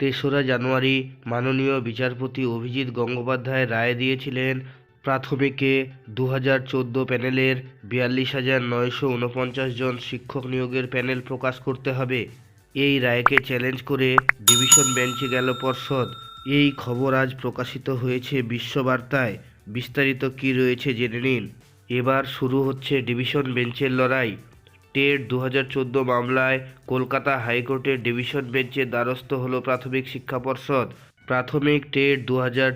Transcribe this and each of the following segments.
তেসরা জানুয়ারি মাননীয় বিচারপতি অভিজিৎ গঙ্গোপাধ্যায় রায় দিয়েছিলেন প্রাথমিকে দু হাজার চোদ্দ প্যানেলের বিয়াল্লিশ হাজার নয়শো উনপঞ্চাশ জন শিক্ষক নিয়োগের প্যানেল প্রকাশ করতে হবে। এই রায়কে চ্যালেঞ্জ করে ডিভিশন বেঞ্চে গেল পর্ষদ। এই খবর আজ প্রকাশিত হয়েছে বিশ্ববার্তায়। বিস্তারিত কী রয়েছে জেনে নিন। এবার শুরু হচ্ছে ডিভিশন বেঞ্চের লড়াই। টেট দু হাজার চোদ্দ মামলায় কলকাতা হাইকোর্টের ডিভিশন বেঞ্চের দ্বারস্থ হল প্রাথমিক শিক্ষা পর্ষদ। প্রাথমিক টেট দু হাজার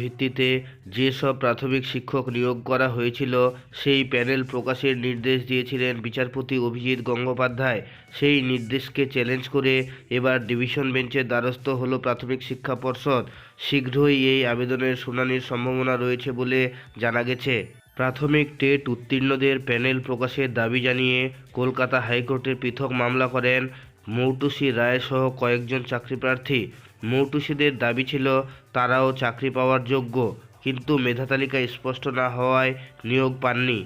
ভিত্তিতে যেসব প্রাথমিক শিক্ষক নিয়োগ করা হয়েছিল, সেই প্যানেল প্রকাশের নির্দেশ দিয়েছিলেন বিচারপতি অভিজিৎ গঙ্গোপাধ্যায়। সেই নির্দেশকে চ্যালেঞ্জ করে এবার ডিভিশন বেঞ্চের দ্বারস্থ হল প্রাথমিক শিক্ষা পর্ষদ। শীঘ্রই এই আবেদনের শুনানির সম্ভাবনা রয়েছে বলে জানা গেছে। প্রাথমিক টেট উত্তীর্ণদের প্যানেল প্রকাশের দাবি জানিয়ে কলকাতা হাইকোর্টের পৃথক মামলা করেন মৌটুসি রায় সহ কয়েকজন চাকরিপ্রার্থী। মৌটুসিদের দাবি ছিল, তারাও চাকরি পাওয়ার যোগ্য, কিন্তু মেধা তালিকায় স্পষ্ট না হওয়ায় নিয়োগ পাননি।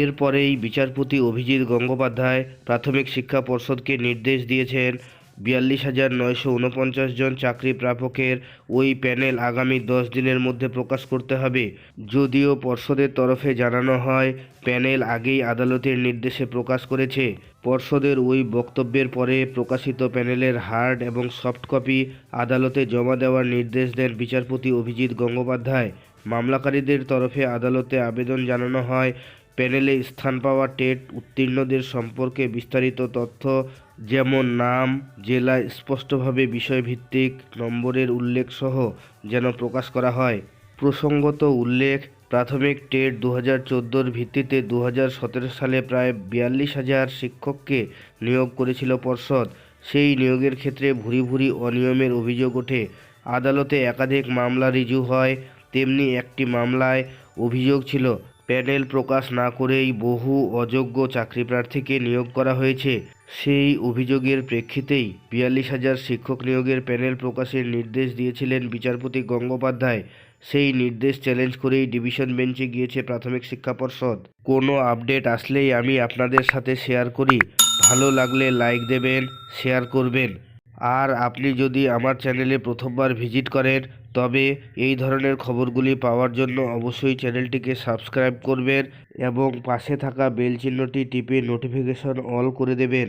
এরপরেই বিচারপতি অভিজিৎ গঙ্গোপাধ্যায় প্রাথমিক শিক্ষা পর্ষদকে নির্দেশ দিয়েছেন বিয়াল্লিশ হাজার নয়শো উনপঞ্চাশ জন চাকরি প্রাপকের ওই প্যানেল আগামী দশ দিনের মধ্যে প্রকাশ করতে হবে। যদিও পর্ষদের তরফে জানানো হয়, প্যানেল আগেই আদালতের নির্দেশে প্রকাশ করেছে। পর্ষদের ওই বক্তব্যের পরে প্রকাশিত প্যানেলের হার্ড এবং সফট কপি আদালতে জমা দেওয়ার নির্দেশ দেন বিচারপতি অভিজিৎ গঙ্গোপাধ্যায়। মামলাকারীদের তরফে আদালতে আবেদন জানানো হয় প্যানেলে স্থান পাওয়া টেট উত্তীর্ণদের সম্পর্কে বিস্তারিত তথ্য, যেমন নাম, জেলা, স্পষ্টভাবে বিষয়ভিত্তিক নম্বরের উল্লেখ সহ যেন প্রকাশ করা হয়। প্রসঙ্গত উল্লেখ, প্রাথমিক টেট দু হাজার ভিত্তিতে দু হাজার সতেরো সালে প্রায় বিয়াল্লিশ হাজার শিক্ষককে নিয়োগ করেছিল পর্ষদ। সেই নিয়োগের ক্ষেত্রে ভুরি ভুরি অনিয়মের অভিযোগ ওঠে। আদালতে একাধিক মামলা রিজু হয়, তেমনি একটি মামলায় অভিযোগ ছিল। প্যানেল প্রকাশ না করেই বহু অযোগ্য চাকরিপ্রার্থীকে নিয়োগ করা হয়েছে। সেই অভিযোগের প্রেক্ষিতেই বিয়াল্লিশ হাজার শিক্ষক নিয়োগের প্যানেল প্রকাশের নির্দেশ দিয়েছিলেন বিচারপতি গঙ্গোপাধ্যায়। সেই নির্দেশ চ্যালেঞ্জ করেই ডিভিশন বেঞ্চে গিয়েছে প্রাথমিক শিক্ষা পর্ষদ। কোনো আপডেট আসলেই আমি আপনাদের সাথে শেয়ার করি। ভালো লাগলে লাইক দেবেন, শেয়ার করবেন। আর আপনি যদি আমার চ্যানেলে প্রথমবার ভিজিট করেন তবে এই ধরনের খবরগুলি পাওয়ার জন্য অবশ্যই চ্যানেলটিকে সাবস্ক্রাইব করবেন এবং পাশে থাকা বেল চিহ্নটি টিপে নোটিফিকেশন অল করে দেবেন।